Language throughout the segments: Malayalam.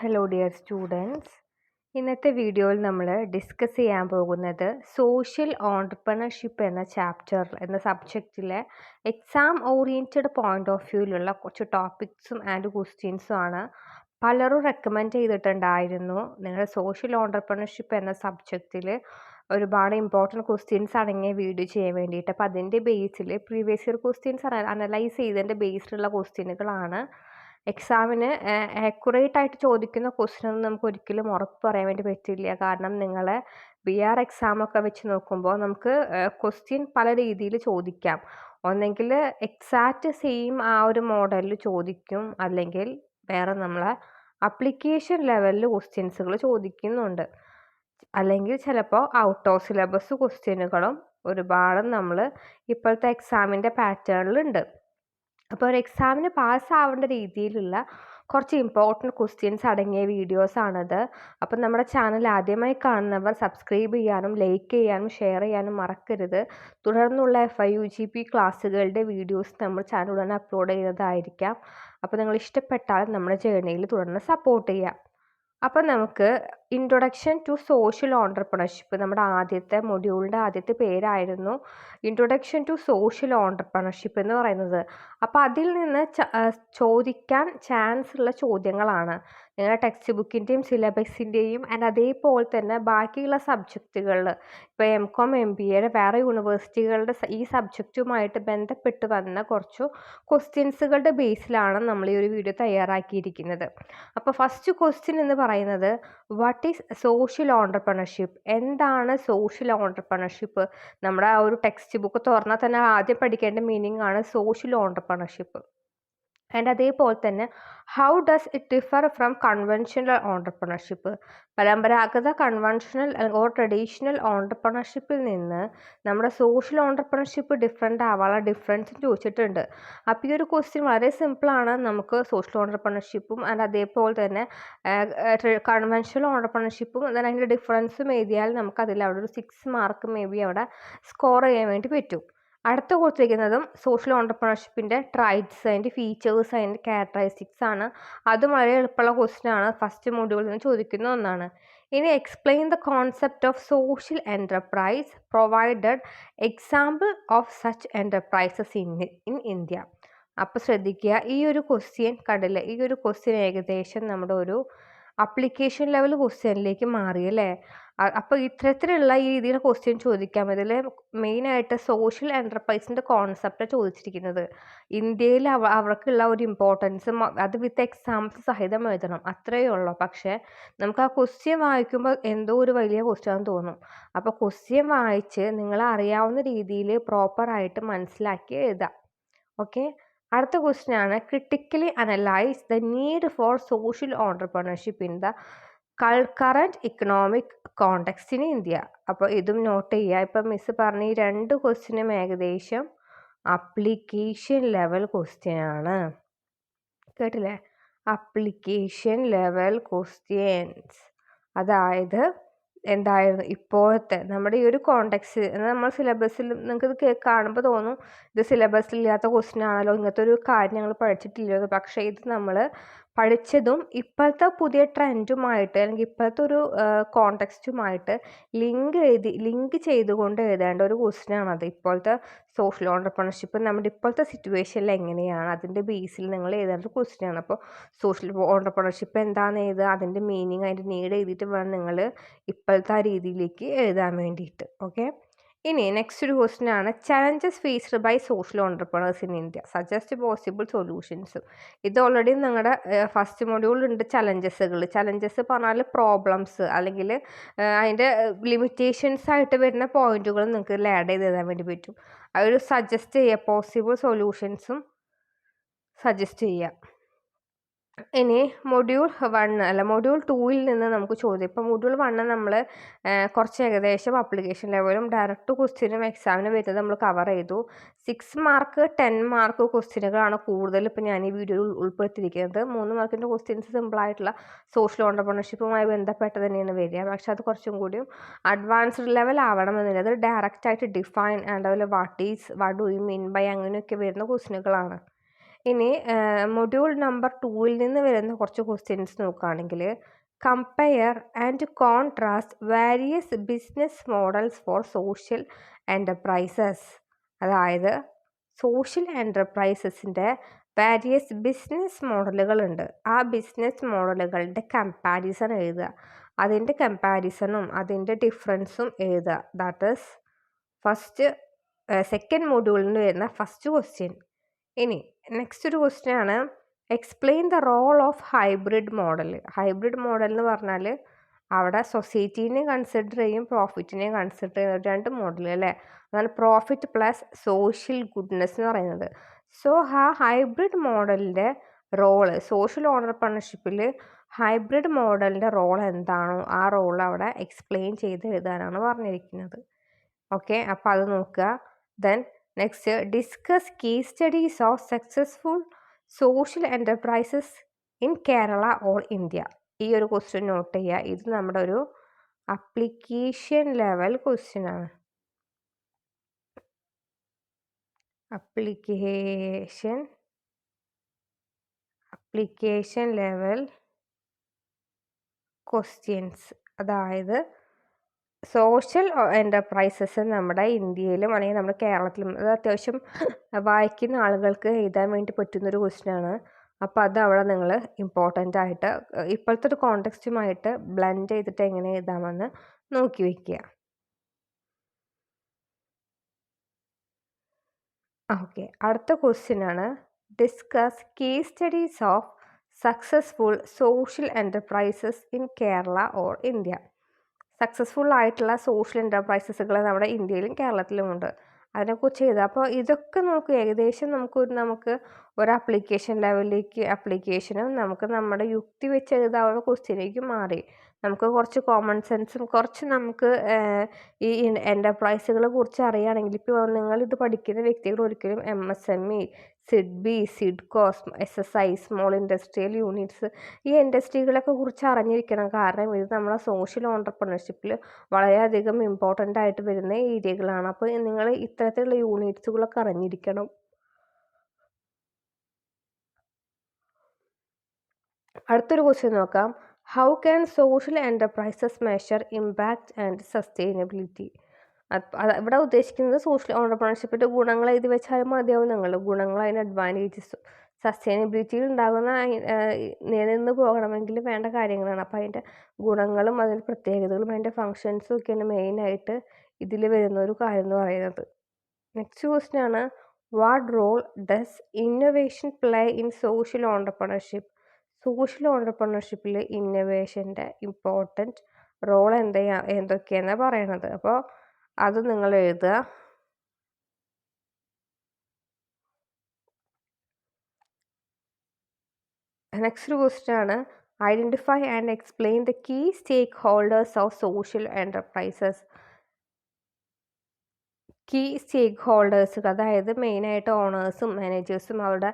ഹലോ ഡിയർ സ്റ്റുഡൻസ് ഇന്നത്തെ വീഡിയോയിൽ നമ്മൾ ഡിസ്കസ് ചെയ്യാൻ പോകുന്നത് സോഷ്യൽ ഓണ്ടർപ്രണർഷിപ്പ് എന്ന ചാപ്റ്റർ എന്ന സബ്ജക്റ്റിലെ എക്സാം ഓറിയന്റഡ് പോയിന്റ് ഓഫ് വ്യൂവിലുള്ള കുറച്ച് ടോപ്പിക്സും ആൻഡ് ക്വസ്റ്റ്യൻസും ആണ് പലരും റെക്കമെൻഡ് ചെയ്തിട്ടുണ്ടായിരുന്നു. നിങ്ങൾ സോഷ്യൽ ഓണ്ടർപ്രണർഷിപ്പ് എന്ന സബ്ജക്റ്റിൽ ഒരുപാട് ഇമ്പോർട്ടന്റ് ക്വസ്റ്റ്യൻസ് അടങ്ങിയ വീഡിയോ ചെയ്യാൻ വേണ്ടിയിട്ട്. അപ്പോൾ അതിന്റെ ബേസിൽ പ്രീവിയസ് ഇയർ ക്വസ്റ്റ്യൻസ് അനലൈസ് ചെയ്തതിന്റെ ബേസിലുള്ള ക്വസ്റ്റ്യനുകളാണ് എക്സാമിന് ആക്യുറേറ്റ് ആയിട്ട് ചോദിക്കുന്ന ക്വസ്റ്റ്യൻ ഒന്നും നമുക്ക് ഒരിക്കലും ഉറപ്പ് പറയാൻ വേണ്ടി പറ്റില്ല. കാരണം നിങ്ങളെ ബി ആർ എക്സാമൊക്കെ വെച്ച് നോക്കുമ്പോൾ നമുക്ക് ക്വസ്റ്റ്യൻ പല രീതിയിൽ ചോദിക്കാം. ഒന്നെങ്കിൽ എക്സാക്റ്റ് സെയിം ആ ഒരു മോഡലിൽ ചോദിക്കും. അല്ലെങ്കിൽ വേറെ നമ്മളെ അപ്ലിക്കേഷൻ ലെവലിൽ ക്വസ്റ്റ്യൻസുകൾ ചോദിക്കുന്നുണ്ട്. അല്ലെങ്കിൽ ചിലപ്പോൾ ഔട്ട് ഓഫ് സിലബസ് ക്വസ്റ്റ്യനുകളും ഒരുപാട് നമ്മൾ ഇപ്പോഴത്തെ എക്സാമിന്റെ പാറ്റേണിലുണ്ട് അപ്പോൾ ഒരു എക്സാമിന് പാസ്സാവേണ്ട രീതിയിലുള്ള കുറച്ച് ഇമ്പോർട്ടന്റ് ക്വസ്റ്റ്യൻസ് അടങ്ങിയ വീഡിയോസാണത് അപ്പം നമ്മുടെ ചാനൽ ആദ്യമായി കാണുന്നവർ സബ്സ്ക്രൈബ് ചെയ്യാനും ലൈക്ക് ചെയ്യാനും ഷെയർ ചെയ്യാനും മറക്കരുത്. തുടർന്നുള്ള F Y U G P ക്ലാസ്സുകളുടെ videos നമ്മൾ ചാനൽ ഉടനെ അപ്ലോഡ് ചെയ്യുന്നതായിരിക്കാം അപ്പോൾ നിങ്ങൾ ഇഷ്ടപ്പെട്ടാൽ നമ്മുടെ ജേർണിയിൽ തുടർന്ന് സപ്പോർട്ട് ചെയ്യാം. അപ്പം നമുക്ക് ഇൻട്രൊഡക്ഷൻ ടു സോഷ്യൽ ഓണ്ടർപ്രണർഷിപ്പ് നമ്മുടെ ആദ്യത്തെ മൊഡ്യൂളിന്റെ ആദ്യത്തെ പേരായിരുന്നു ഇൻട്രൊഡക്ഷൻ ടു സോഷ്യൽ ഓണ്ടർപ്രണർഷിപ്പ് എന്ന് പറയുന്നത്. അപ്പോൾ അതിൽ നിന്ന് ചോദിക്കാൻ ചാൻസ് ഉള്ള ചോദ്യങ്ങളാണ്. നിങ്ങളുടെ ടെക്സ്റ്റ് ബുക്കിന്റെയും സിലബസിന്റെയും ആൻഡ് അതേപോലെ തന്നെ ബാക്കിയുള്ള സബ്ജക്റ്റുകളിൽ ഇപ്പോൾ എം കോം എം ബി എയുടെ വേറെ യൂണിവേഴ്സിറ്റികളുടെ ഈ സബ്ജക്റ്റുമായിട്ട് ബന്ധപ്പെട്ട് വന്ന കുറച്ച് ക്വസ്റ്റ്യൻസുകളുടെ ബേസിലാണ് നമ്മൾ ഈ ഒരു വീഡിയോ തയ്യാറാക്കിയിരിക്കുന്നത്. അപ്പോൾ ഫസ്റ്റ് ക്വസ്റ്റ്യൻ എന്ന് പറയുന്നത് വാട്ട് ഈസ് സോഷ്യൽ ഓണ്ടർപ്രണർഷിപ്പ് എന്താണ് സോഷ്യൽ ഓണ്ടർപ്രണർഷിപ്പ് നമ്മുടെ ആ ഒരു ടെക്സ്റ്റ് ബുക്ക് തുറന്നാൽ തന്നെ ആദ്യം പഠിക്കേണ്ട മീനിങ് ആണ് സോഷ്യൽ ഓണ്ടർപ്രണർഷിപ്പ് ആൻഡ് അതേപോലെ തന്നെ how does it differ from conventional entrepreneurship പരമ്പരാഗത കൺവെൻഷണൽ ഓർ ട്രഡീഷണൽ ഓണ്ടർപ്രണർഷിപ്പിൽ നിന്ന് നമ്മുടെ സോഷ്യൽ ഓണ്ടർപ്രണർഷിപ്പ് ഡിഫറെന്റ് ആവാനുള്ള ഡിഫറൻസ് ചോദിച്ചിട്ടുണ്ട്. അപ്പോൾ ഈ ഒരു ക്വസ്റ്റ്യൻ വളരെ സിമ്പിളാണ് നമുക്ക് സോഷ്യൽ ഓണ്ടർപ്രണർഷിപ്പും ആൻഡ് അതേപോലെ തന്നെ കൺവെൻഷണൽ ഓണ്ടർപ്രണർഷിപ്പും അതിന്റെ ഡിഫറൻസും എഴുതിയാൽ നമുക്ക് അതിൽ അവിടെ ഒരു സിക്സ് മാർക്ക് മേ ബി അവിടെ സ്കോർ ചെയ്യാൻ വേണ്ടി പറ്റും. അടുത്ത കൊടുത്തിരിക്കുന്നതും സോഷ്യൽ ഓണ്ടർപ്രണർഷിപ്പിന്റെ ട്രൈറ്റ്സ് അതിന്റെ ഫീച്ചേഴ്സ് അതിന്റെ ക്യാരക്ടറിസ്റ്റിക്സ് ആണ്. അതും വളരെ എളുപ്പമുള്ള ക്വസ്റ്റ്യൻ ആണ്. ഫസ്റ്റ് മൊഡ്യൂളിൽ നിന്ന് ചോദിക്കുന്ന ഒന്നാണ്. ഇനി explain the concept of social enterprise provided example of such enterprises in in India അപ്പോൾ ശ്രദ്ധിക്കുക ഈ ഒരു ക്വസ്റ്റ്യൻ കണ്ടില്ലേ? ഈ ഒരു ക്വസ്റ്റ്യൻ ഏകദേശം നമ്മുടെ ഒരു അപ്ലിക്കേഷൻ ലെവൽ ക്വസ്റ്റ്യനിലേക്ക് മാറി അല്ലേ? അപ്പോൾ ഇത്തരത്തിലുള്ള ഈ രീതിയിൽ ക്വസ്റ്റ്യൻ ചോദിക്കാം ഇതിൽ മെയിനായിട്ട് സോഷ്യൽ എന്റർപ്രൈസിന്റെ കോൺസെപ്റ്റ് ചോദിച്ചിരിക്കുന്നത്. ഇന്ത്യയിൽ അവ അവർക്കുള്ള ഒരു ഇമ്പോർട്ടൻസ് അത് വിത്ത് എക്സാംസ് സഹിതം എഴുതണം. അത്രയേ ഉള്ളൂ. പക്ഷേ നമുക്ക് ആ ക്വസ്റ്റ്യൻ വായിക്കുമ്പോൾ എന്തോ ഒരു വലിയ ക്വസ്റ്റ്യൻ തോന്നും. അപ്പോൾ ക്വസ്റ്റ്യൻ വായിച്ച് നിങ്ങൾ അറിയാവുന്ന രീതിയിൽ പ്രോപ്പറായിട്ട് മനസ്സിലാക്കി എഴുതാം. ഓക്കെ അടുത്ത ക്വസ്റ്റ്യൻ ആണ്. Critically analyse the need for social entrepreneurship in the current economic context in India. അപ്പോൾ ഇതും നോട്ട് ചെയ്യുക ഇപ്പം മിസ് പറഞ്ഞ ഈ രണ്ട് ക്വസ്റ്റിനും ഏകദേശം അപ്ലിക്കേഷൻ ലെവൽ ക്വസ്റ്റ്യൻ ആണ്. കേട്ടില്ലേ? അപ്ലിക്കേഷൻ ലെവൽ ക്വസ്റ്റ്യൻസ് അതായത് എന്തായിരുന്നു? ഇപ്പോഴത്തെ നമ്മുടെ ഈ ഒരു കോണ്ടെക്സ്റ്റ് നമ്മൾ സിലബസിൽ നിങ്ങൾക്ക് ഇത് കാണുമ്പോൾ തോന്നും ഇത് സിലബസിൽ ഇല്ലാത്ത ക്വസ്റ്റ്യൻ ആണല്ലോ ഇങ്ങനത്തെ ഒരു കാര്യം ഞങ്ങൾ പഠിച്ചിട്ടില്ലല്ലോ. പക്ഷേ ഇത് നമ്മൾ പഠിച്ചതും ഇപ്പോഴത്തെ പുതിയ ട്രെൻഡുമായിട്ട് അല്ലെങ്കിൽ ഇപ്പോഴത്തെ ഒരു കോണ്ടെക്സ്റ്റുമായിട്ട് ലിങ്ക് എഴുതി ലിങ്ക് ചെയ്തുകൊണ്ട് എഴുതേണ്ട ഒരു ക്വസ്റ്റിനാണത് ഇപ്പോഴത്തെ സോഷ്യൽ ഓണ്ടർപ്രണർഷിപ്പ് നമ്മുടെ ഇപ്പോഴത്തെ സിറ്റുവേഷനിൽ എങ്ങനെയാണ്? അതിന്റെ ബേസിൽ നിങ്ങൾ എഴുതേണ്ട ഒരു ക്വസ്റ്റ്യൻ ആണ്. അപ്പോൾ സോഷ്യൽ ഓണ്ടർപ്രണർഷിപ്പ് എന്താണെന്ന് എഴുതുക അതിന്റെ മീനിങ് അതിന്റെ നീഡ് എഴുതിയിട്ട് വേണം നിങ്ങൾ ഇപ്പോഴത്തെ ആ രീതിയിലേക്ക് എഴുതാൻ വേണ്ടിയിട്ട്. ഓക്കെ ഇനി നെക്സ്റ്റ് ഒരു ക്വസ്റ്റ്യൻ ആണ്. Challenges faced by social entrepreneurs in India suggest possible സൊല്യൂഷൻസും ഇത് ഓൾറെഡി നിങ്ങളുടെ ഫസ്റ്റ് മൊഡ്യൂളിലുണ്ട് ചലഞ്ചസുകൾ ചലഞ്ചസ് പറഞ്ഞാൽ പ്രോബ്ലംസ് അല്ലെങ്കിൽ അതിന്റെ ലിമിറ്റേഷൻസ് ആയിട്ട് വരുന്ന പോയിന്റുകൾ നിങ്ങൾക്ക് ആഡ് ചെയ്ത് തരാൻ വേണ്ടി പറ്റും. അതൊരു സജസ്റ്റ് ചെയ്യുക പോസിബിൾ സൊല്യൂഷൻസും സജസ്റ്റ് ചെയ്യുക ഇനി മൊഡ്യൂൾ വൺ അല്ല മൊഡ്യൂൾ ടൂവിൽ നിന്ന് നമുക്ക് ചോദ്യം. ഇപ്പം മൊഡ്യൂൾ വണ്ണ് നമ്മൾ കുറച്ച് ഏകദേശം അപ്ലിക്കേഷൻ ലെവലും ഡയറക്റ്റ് ക്വസ്റ്റ്യനും എക്സാമിനും വരുന്നത് നമ്മൾ കവർ ചെയ്തു. സിക്സ് മാർക്ക് ടെൻ മാർക്ക് ക്വസ്റ്റ്യനുകളാണ് കൂടുതൽ ഇപ്പം ഞാൻ ഈ വീഡിയോയിൽ ഉൾപ്പെടുത്തിയിരിക്കുന്നത്. മൂന്ന് മാർക്കിന്റെ ക്വസ്റ്റ്യൻസ് സിമ്പിളായിട്ടുള്ള സോഷ്യൽ ഓണ്ടർപ്രണർഷിപ്പുമായി ബന്ധപ്പെട്ട് തന്നെയാണ് വരിക. പക്ഷേ അത് കുറച്ചും കൂടിയും അഡ്വാൻസ്ഡ് ലെവൽ ആവണമെന്നില്ല. അത് ഡയറക്റ്റായിട്ട് ഡിഫൈൻ അതുപോലെ what is what do you mean by അങ്ങനെയൊക്കെ വരുന്ന ക്വസ്റ്റ്യനുകളാണ് ഇനി മൊഡ്യൂൾ നമ്പർ ടൂവിൽ നിന്ന് വരുന്ന കുറച്ച് ക്വസ്റ്റ്യൻസ് നോക്കുകയാണെങ്കിൽ compare and contrast various business models for social enterprises അതായത് സോഷ്യൽ എന്റർപ്രൈസസിന്റെ വാരിയസ് ബിസിനസ് മോഡലുകളുണ്ട് ആ ബിസിനസ് മോഡലുകളുടെ കമ്പാരിസൺ എഴുതുക. അതിന്റെ കമ്പാരിസണും അതിന്റെ ഡിഫറൻസും എഴുതുക. ദാറ്റ് ഈസ് ഫസ്റ്റ് സെക്കൻഡ് മൊഡ്യൂളിൽ വരുന്ന ഫസ്റ്റ് ക്വസ്റ്റ്യൻ ഇനി നെക്സ്റ്റ് ഒരു ക്വസ്റ്റ്യൻ ആണ്. Explain the role of hybrid model hybrid model എന്ന് പറഞ്ഞാൽ അവിടെ സൊസൈറ്റീനെ കൺസിഡർ ചെയ്യും പ്രോഫിറ്റിനെ കൺസിഡർ ചെയ്യുന്ന രണ്ട് മോഡൽ അല്ലേ? അതാണ് പ്രോഫിറ്റ് പ്ലസ് സോഷ്യൽ ഗുഡ്നെസ് എന്ന് പറയുന്നത്. സോ ആ ഹൈബ്രിഡ് മോഡലിന്റെ റോൾ സോഷ്യൽ ഓണർപ്രണർഷിപ്പിൽ ഹൈബ്രിഡ് മോഡലിന്റെ റോൾ എന്താണോ ആ റോൾ അവിടെ എക്സ്പ്ലെയിൻ ചെയ്ത് എഴുതാനാണ് പറഞ്ഞിരിക്കുന്നത്. ഓക്കെ അപ്പോൾ അത് നോക്കുക. Then next discuss case studies of successful social enterprises in Kerala or India ഈ ഒരു ക്വസ്റ്റ്യൻ നോട്ട് ചെയ്യുക ഇത് നമ്മുടെ ഒരു അപ്ലിക്കേഷൻ ലെവൽ ക്വസ്റ്റ്യൻ ആണ്. അപ്ലിക്കേഷൻ അപ്ലിക്കേഷൻ ലെവൽ ക്വസ്റ്റ്യൻസ് അതായത് സോഷ്യൽ എന്റർപ്രൈസസ് നമ്മുടെ ഇന്ത്യയിലും അല്ലെങ്കിൽ നമ്മുടെ കേരളത്തിലും അത് അത്യാവശ്യം വായിക്കുന്ന ആളുകൾക്ക് എഴുതാൻ വേണ്ടി പറ്റുന്നൊരു ക്വസ്റ്റ്യനാണ് അപ്പോൾ അത് അവിടെ നിങ്ങൾ ഇമ്പോർട്ടന്റ് ആയിട്ട് ഇപ്പോഴത്തെ ഒരു കോണ്ടെക്സ്റ്റുമായിട്ട് ബ്ലെൻഡ് ചെയ്തിട്ട് എങ്ങനെ എഴുതാമെന്ന് നോക്കി വയ്ക്കുക ഓക്കെ അടുത്ത ക്വസ്റ്റ്യനാണ് discuss case studies of successful social enterprises in Kerala or India successful ആയിട്ടുള്ള സോഷ്യൽ എന്റർപ്രൈസസുകൾ നമ്മുടെ ഇന്ത്യയിലും കേരളത്തിലുമുണ്ട്. അതിനെക്കുറിച്ച് ചെയ്ത് അപ്പോൾ ഇതൊക്കെ നമുക്ക് ഏകദേശം നമുക്ക് ഒരു നമുക്ക് ഒരു അപ്ലിക്കേഷൻ ലെവലിലേക്ക് അപ്ലിക്കേഷനും നമുക്ക് നമ്മുടെ യുക്തി വെച്ച് എഴുതാവുന്ന ക്വസ്റ്റ്യനിലേക്ക് മാറി. നമുക്ക് കുറച്ച് കോമൺ സെൻസും കുറച്ച് നമുക്ക് ഈ എന്റർപ്രൈസുകളെ കുറിച്ച് അറിയുകയാണെങ്കിൽ ഇപ്പോൾ നിങ്ങൾ ഇത് പഠിക്കുന്ന വ്യക്തികൾ ഒരിക്കലും M S M E SIDBI SIDCOs S S I small industrial units ഈ ഇൻഡസ്ട്രികളൊക്കെ കുറിച്ച് അറിഞ്ഞിരിക്കണം. കാരണം ഇത് നമ്മളെ സോഷ്യൽ ഓണ്ടർപ്രണർഷിപ്പിൽ വളരെയധികം ഇമ്പോർട്ടന്റ് ആയിട്ട് വരുന്ന ഏരിയകളാണ് അപ്പോൾ നിങ്ങൾ ഇത്തരത്തിലുള്ള യൂണിറ്റ്സുകളൊക്കെ അറിഞ്ഞിരിക്കണം. അടുത്തൊരു ക്വസ്റ്റ്യൻ നോക്കാം. How can social enterprises measure impact and sustainability ഇവിടെ ഉദ്ദേശിക്കുന്നത് സോഷ്യൽ ഓണ്ടർപ്രണർഷിപ്പിന്റെ ഗുണങ്ങൾ എഴുതി വെച്ചാലും മതിയാവും നിങ്ങൾ ഗുണങ്ങൾ അതിന് അഡ്വാന്റേജസും സസ്റ്റൈനബിലിറ്റിയിൽ ഉണ്ടാകുന്ന നിലനിന്ന് പോകണമെങ്കിൽ വേണ്ട കാര്യങ്ങളാണ്. അപ്പോൾ അതിന്റെ ഗുണങ്ങളും അതിന്റെ പ്രത്യേകതകളും അതിന്റെ ഫങ്ഷൻസും ഒക്കെയാണ് മെയിനായിട്ട് ഇതിൽ വരുന്ന ഒരു കാര്യം എന്ന് പറയുന്നത്. നെക്സ്റ്റ് ക്വസ്റ്റ്യൻ ആണ് what role does innovation play in social entrepreneurship social ഓണ്ടർപ്രണർഷിപ്പിൽ ഇന്നൊവേഷന്റെ ഇമ്പോർട്ടന്റ് റോൾ എന്തെയാ എന്തൊക്കെയാണെന്നാണ് പറയണത്. അപ്പോൾ അത് നിങ്ങൾ എഴുതുക. നെക്സ്റ്റ് ക്വസ്റ്റ്യൻ ആണ്. Identify and explain the key stakeholders of social enterprises key stakeholders അതായത് മെയിനായിട്ട് ഓണേഴ്സും മാനേജേഴ്സും അവരുടെ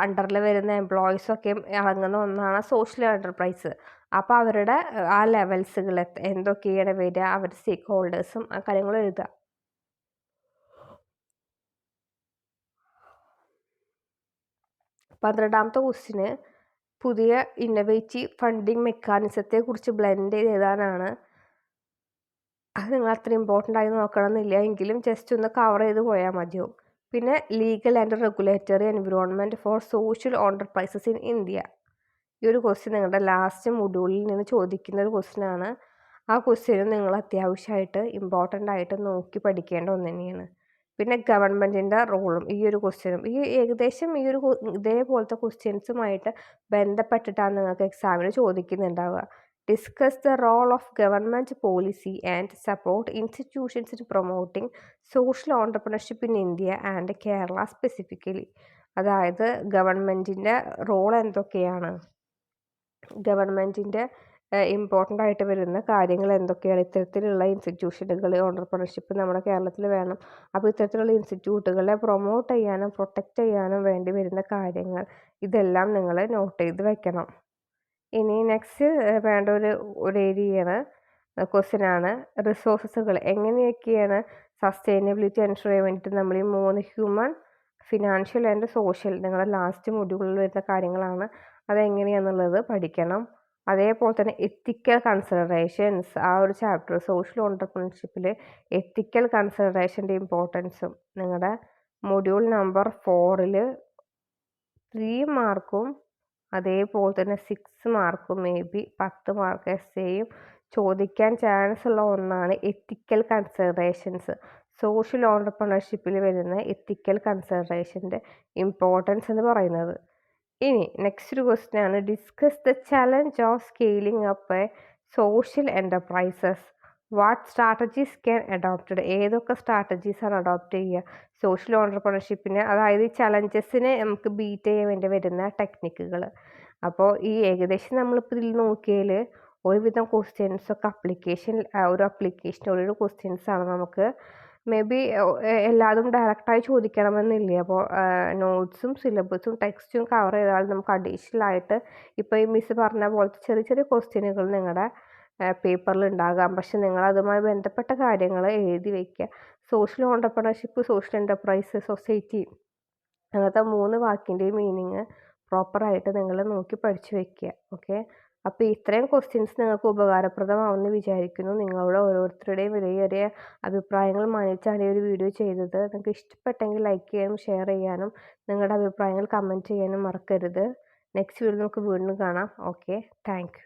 അണ്ടറിൽ വരുന്ന എംപ്ലോയീസൊക്കെ ഇറങ്ങുന്ന ഒന്നാണ് സോഷ്യൽ എന്റർപ്രൈസ് അപ്പോൾ അവരുടെ ആ ലെവൽസുകൾ എന്തൊക്കെയാണ് വരിക അവർ സ്റ്റേക്ക് ഹോൾഡേഴ്സും ആ കാര്യങ്ങളും എഴുതുക പന്ത്രണ്ടാമത്തെ ക്വസ്റ്റിന് പുതിയ ഇന്നവേറ്റീവ് ഫണ്ടിങ് മെക്കാനിസത്തെ കുറിച്ച് ബ്ലെൻഡ് ചെയ്ത് എഴുതാനാണ്. അത് നിങ്ങൾ അത്ര ഇമ്പോർട്ടന്റ് ആയി നോക്കണമെന്നില്ല. എങ്കിലും ജസ്റ്റ് ഒന്ന് കവർ ചെയ്ത് പോയാൽ മതിയാവും. പിന്നെ legal and regulatory environment for social enterprises in India ഈ ഒരു ക്വസ്റ്റ്യൻ നിങ്ങളുടെ ലാസ്റ്റ് മൊഡ്യൂളിൽ നിന്ന് ചോദിക്കുന്ന ഒരു ക്വസ്റ്റ്യനാണ് ആ ക്വസ്റ്റ്യനും നിങ്ങൾ അത്യാവശ്യമായിട്ട് ഇമ്പോർട്ടന്റ് ആയിട്ട് നോക്കി പഠിക്കേണ്ട ഒന്ന് തന്നെയാണ്. പിന്നെ ഗവൺമെന്റിന്റെ റോളും ഈ ഒരു ക്വസ്റ്റ്യനും ഈ ഏകദേശം ഈ ഒരു ഇതേപോലത്തെ ക്വസ്റ്റ്യൻസുമായിട്ട് ബന്ധപ്പെട്ടിട്ടാണ് നിങ്ങൾക്ക് എക്സാമിന് ചോദിക്കുന്നുണ്ടാവുക. Discuss the role of government policy and support institutions in promoting social entrepreneurship in India and Kerala specifically അതായത് ഗവൺമെന്റിന്റെ റോൾ എന്തൊക്കെയാണ്? ഗവൺമെന്റിന്റെ ഇമ്പോർട്ടന്റ് ആയിട്ട് വരുന്ന കാര്യങ്ങൾ എന്തൊക്കെയാണ്? ഇത്തരത്തിലുള്ള ഇൻസ്റ്റിറ്റ്യൂഷനുകൾ ഓണ്ടർപ്രണർഷിപ്പ് നമ്മുടെ കേരളത്തിൽ വേണം. അപ്പോൾ ഇത്തരത്തിലുള്ള ഇൻസ്റ്റിറ്റ്യൂട്ടുകളെ പ്രൊമോട്ട് ചെയ്യാനും പ്രൊട്ടക്റ്റ് ചെയ്യാനും വേണ്ടി വരുന്ന കാര്യങ്ങൾ ഇതെല്ലാം നിങ്ങൾ നോട്ട് ചെയ്ത് വെക്കണം. ഇനി നെക്സ്റ്റ് വേണ്ട ഒരു ഒരു ഏരിയയാണ് ക്വസ്റ്റ്യൻ ആണ് റിസോഴ്സസുകൾ എങ്ങനെയൊക്കെയാണ് സസ്റ്റൈനബിലിറ്റി എൻഷുർ ചെയ്യാൻ വേണ്ടിയിട്ട് നമ്മൾ ഈ മൂന്ന് ഹ്യൂമൻ ഫിനാൻഷ്യൽ ആൻഡ് സോഷ്യൽ നിങ്ങളുടെ ലാസ്റ്റ് മൊഡ്യൂളിൽ വരുന്ന കാര്യങ്ങളാണ് അതെങ്ങനെയാണെന്നുള്ളത് പഠിക്കണം. അതേപോലെ തന്നെ എത്തിക്കൽ കൺസിഡറേഷൻസ് ആ ഒരു ചാപ്റ്റർ സോഷ്യൽ ഓണ്ടർപ്രണർഷിപ്പിൽ എത്തിക്കൽ കൺസിഡറേഷന്റെ ഇമ്പോർട്ടൻസും നിങ്ങളുടെ മൊഡ്യൂൾ നമ്പർ ഫോറിൽ ത്രീ മാർക്കും അതേപോലെ തന്നെ സിക്സ് മാർക്കും മേ ബി പത്ത് മാർക്ക് എസ് എയും ചോദിക്കാൻ ചാൻസ് ഉള്ള ഒന്നാണ് എത്തിക്കൽ കൺസിഡറേഷൻസ് സോഷ്യൽ ഓണ്ടർപ്രണർഷിപ്പിൽ വരുന്ന എത്തിക്കൽ കൺസിഡറേഷന്റെ ഇമ്പോർട്ടൻസ് എന്ന് പറയുന്നത്. ഇനി നെക്സ്റ്റ് ക്വസ്റ്റ്യൻ ആണ്. Discuss the challenge of scaling up a social enterprises what strategies can adopted ഏതൊക്കെ സ്ട്രാറ്റജീസാണ് അഡോപ്റ്റ് ചെയ്യുക? സോഷ്യൽ ഓണ്ടർപ്രണർഷിപ്പിന് അതായത് ഈ ചലഞ്ചസിനെ നമുക്ക് ബീറ്റ് ചെയ്യാൻ വേണ്ടി വരുന്ന ടെക്നിക്കുകൾ അപ്പോൾ ഈ ഏകദേശം നമ്മളിപ്പോൾ ഇതിൽ നോക്കിയാൽ ഒരുവിധം ക്വസ്റ്റ്യൻസൊക്കെ അപ്ലിക്കേഷൻ ഒരു അപ്ലിക്കേഷൻ ഒരു ക്വസ്റ്റ്യൻസാണ് നമുക്ക് മേ ബി എല്ലാതും ഡയറക്റ്റായി ചോദിക്കണമെന്നില്ല? അപ്പോൾ നോട്ട്സും സിലബസും ടെക്സ്റ്റും കവർ ചെയ്താൽ നമുക്ക് അഡീഷണൽ ആയിട്ട് ഇപ്പോൾ ഈ മിസ് പറഞ്ഞ പോലത്തെ ചെറിയ ചെറിയ ക്വസ്റ്റ്യനുകൾ നിങ്ങളുടെ പേപ്പറിൽ ഉണ്ടാകാം പക്ഷെ നിങ്ങൾ അതുമായി ബന്ധപ്പെട്ട കാര്യങ്ങൾ എഴുതി വയ്ക്കുക social entrepreneurship social enterprise society അങ്ങനത്തെ മൂന്ന് വാക്കിന്റെയും മീനിങ് പ്രോപ്പറായിട്ട് നിങ്ങൾ നോക്കി പഠിച്ചു വയ്ക്കുക ഓക്കെ അപ്പോൾ ഇത്രയും ക്വസ്റ്റ്യൻസ് നിങ്ങൾക്ക് ഉപകാരപ്രദമാവുമെന്ന് വിചാരിക്കുന്നു. നിങ്ങളുടെ ഓരോരുത്തരുടെയും വിലയേറിയ അഭിപ്രായങ്ങൾ മാനിച്ചാണ് ഈ ഒരു വീഡിയോ ചെയ്തത്. നിങ്ങൾക്ക് ഇഷ്ടപ്പെട്ടെങ്കിൽ ലൈക്ക് ചെയ്യാനും ഷെയർ ചെയ്യാനും നിങ്ങളുടെ അഭിപ്രായങ്ങൾ കമന്റ് ചെയ്യാനും മറക്കരുത്. നെക്സ്റ്റ് വീഡിയോ നമുക്ക് വീണ്ടും കാണാം. Okay thank